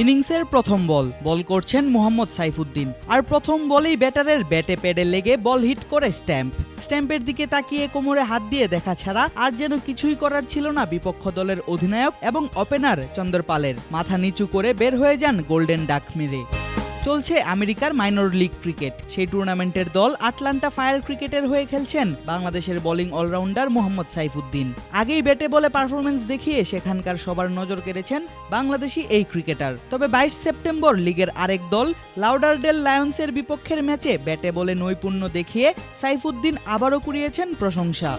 ইনিংসের প্রথম বল বল করছেন মোহাম্মদ সাইফুদ্দিন। আর প্রথম বলেই ব্যাটারের ব্যাটে প্যাডে লেগে বল হিট করে স্ট্যাম্প। স্ট্যাম্পের দিকে তাকিয়ে কোমরে হাত দিয়ে দেখা ছাড়া আর যেন কিছুই করার ছিল না বিপক্ষ দলের অধিনায়ক এবং ওপেনার চন্দ্রপালের। মাথা নিচু করে বের হয়ে যান গোল্ডেন ডাক মেরে। চলছে আমেরিকার মাইনর লিগ ক্রিকেট। সেই টুর্নামেন্টের দল আটলান্টা ফায়ার ক্রিকেটের হয়ে খেলছেন বাংলাদেশের বোলিং অলরাউন্ডার মোহাম্মদ সাইফুদ্দিন। আগেই ব্যাটে বলে পারফরমেন্স দেখিয়ে সেখানকার সবার নজর কেড়েছেন বাংলাদেশি এই ক্রিকেটার। তবে বাইশ সেপ্টেম্বর লিগের আরেক দল লাউডারডেল লায়ন্সের বিপক্ষের ম্যাচে ব্যাটে বলে নৈপুণ্য দেখিয়ে সাইফুদ্দিন আবারও কুড়িয়েছেন প্রশংসা।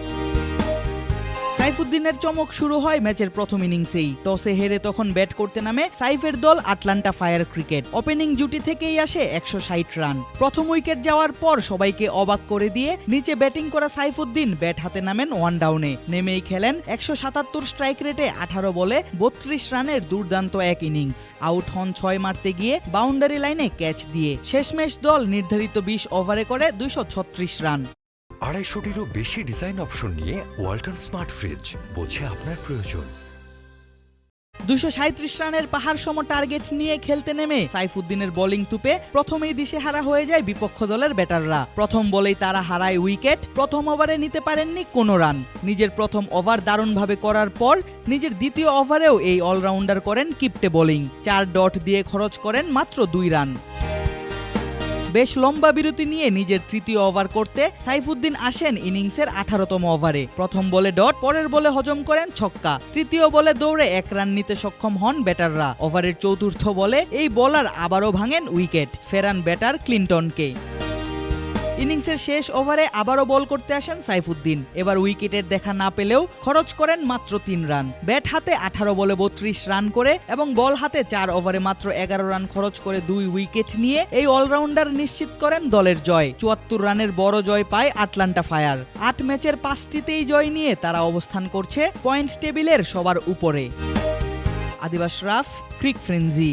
সাইফুদ্দিনের চমক শুরু হয় ম্যাচের প্রথম ইনিংসেই। টসে হেরে তখন ব্যাট করতে নামে সাইফের দল আটলান্টা ফায়ার ক্রিকেট। ওপেনিং জুটি থেকেই আসে একশো ষাট রান। প্রথম উইকেট যাওয়ার পর সবাইকে অবাক করে দিয়ে নিচে ব্যাটিং করা সাইফুদ্দিন ব্যাট হাতে নামেন ওয়ান ডাউনে। নেমেই খেলেন একশো সাতাত্তর স্ট্রাইক রেটে আঠারো বলে বত্রিশ রানের দুর্দান্ত এক ইনিংস। আউট হন ছয় মারতে গিয়ে বাউন্ডারি লাইনে ক্যাচ দিয়ে। শেষমেশ দল নির্ধারিত বিশ ওভারে করে দুইশো ছত্রিশ রান। আড়াইশোটিরও বেশি ডিজাইন অপশন নিয়ে ওয়ালটন স্মার্ট ফ্রিজ বোঝে আপনার প্রয়োজন। দুশো সাঁত্রিশ রানের পাহাড় সম টার্গেট নিয়ে খেলতে নেমে সাইফুদ্দিনের বোলিং তুপে প্রথমেই দিশেহারা হয়ে যায় বিপক্ষ দলের ব্যাটাররা। প্রথম বলেই তারা হারায় উইকেট, প্রথম ওভারে নিতে পারেননি কোনো রান। নিজের প্রথম ওভার দারুণভাবে করার পর নিজের দ্বিতীয় ওভারেও এই অলরাউন্ডার করেন কিপটে বোলিং চার ডট দিয়ে খরচ করেন মাত্র দুই রান। বেশ লম্বা বিরতি নিয়ে নিজের তৃতীয় ওভার করতে সাইফুদ্দিন আসেন ইনিংসের আঠারোতম ওভারে। প্রথম বলে ডট, পরের বলে হজম করেন ছক্কা। তৃতীয় বলে দৌড়ে এক রান নিতে সক্ষম হন ব্যাটাররা। ওভারের চতুর্থ বলে এই বলার আবারও ভাঙেন উইকেট। ফেরান ব্যাটার ক্লিন্টনকে। ইনিংসের শেষ ওভারে আবারও বল করতে আসেন সাইফুদ্দিন। এবার উইকেটের দেখা না পেলেও খরচ করেন মাত্র তিন রান। ব্যাট হাতে আঠারো বলে বত্রিশ রান করে এবং বল হাতে চার ওভারে মাত্র এগারো রান খরচ করে দুই উইকেট নিয়ে এই অলরাউন্ডার নিশ্চিত করেন দলের জয়। চুয়াত্তর রানের বড় জয় পায় আটলান্টা ফায়ার। আট ম্যাচের পাঁচটিতেই জয় নিয়ে তারা অবস্থান করছে পয়েন্ট টেবিলের সবার উপরে। আদিবাস রাফ, ক্রিক ফ্রেঞ্জি